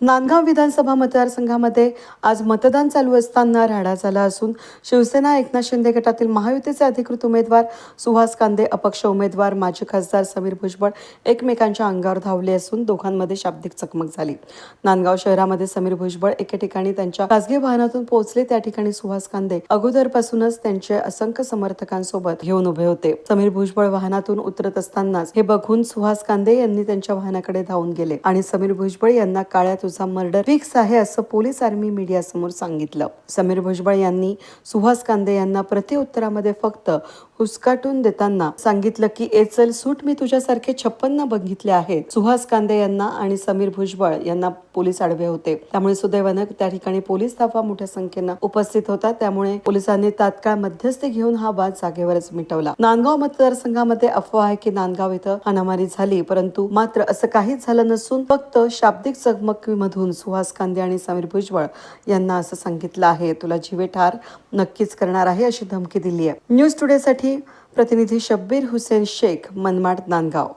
नांदगाव विधानसभा मतदारसंघामध्ये आज मतदान चालू असताना राडा झाला असून शिवसेना एकनाथ शिंदे गटातील महायुतीचे अधिकृत उमेदवार सुहास कांदे अपक्ष उमेदवार माजी खासदार समीर भुजबळ एकमेकांच्या अंगावर धावले असून दोघांमध्ये शाब्दिक चकमक झाली. नांदगाव शहरामध्ये समीर भुजबळ एके ठिकाणी त्यांच्या खासगी वाहनातून पोहोचले. त्या ठिकाणी सुहास कांदे अगोदरपासूनच त्यांचे असंख्य समर्थकांसोबत घेऊन उभे होते. समीर भुजबळ वाहनातून उतरत असतानाच हे बघून सुहास कांदे यांनी त्यांच्या वाहनाकडे धावून गेले आणि समीर भुजबळ यांना काळ्या तुझा मर्डर फिक्स आहे असं पोलीस आर्मी मीडियासमोर सांगितलं. समीर भुजबळ यांनी सुहास कांदे यांना प्रत्युत्तरामध्ये फक्त हुसकाटून देताना सांगितलं की ए चल सूट मी तुझ्यासारखे छप्पन्न बघितले आहेत. सुहास कांदे यांना आणि समीर भुजबळ यांना पोलीस आडवे होते. त्यामुळे सुदैवानं त्या ठिकाणी पोलीस ताफा मोठ्या संख्येनं उपस्थित होता. त्यामुळे पोलिसांनी तात्काळ मध्यस्थी घेऊन हा वाद जागेवरच मिटवला. नांदगाव मतदारसंघामध्ये अफवा आहे की नांदगाव इथं हाणामारी झाली परंतु मात्र असं काहीच झालं नसून फक्त शाब्दिक चकमकीमधून सुहास कांदे आणि समीर भुजबळ यांना असं सांगितलं आहे. तुला जीवे ठार नक्कीच करणार आहे अशी धमकी दिली आहे न्यूज टुडेसाठी प्रतिनिधी शब्बीर हुसेन शेख मनमाड नांदगाव.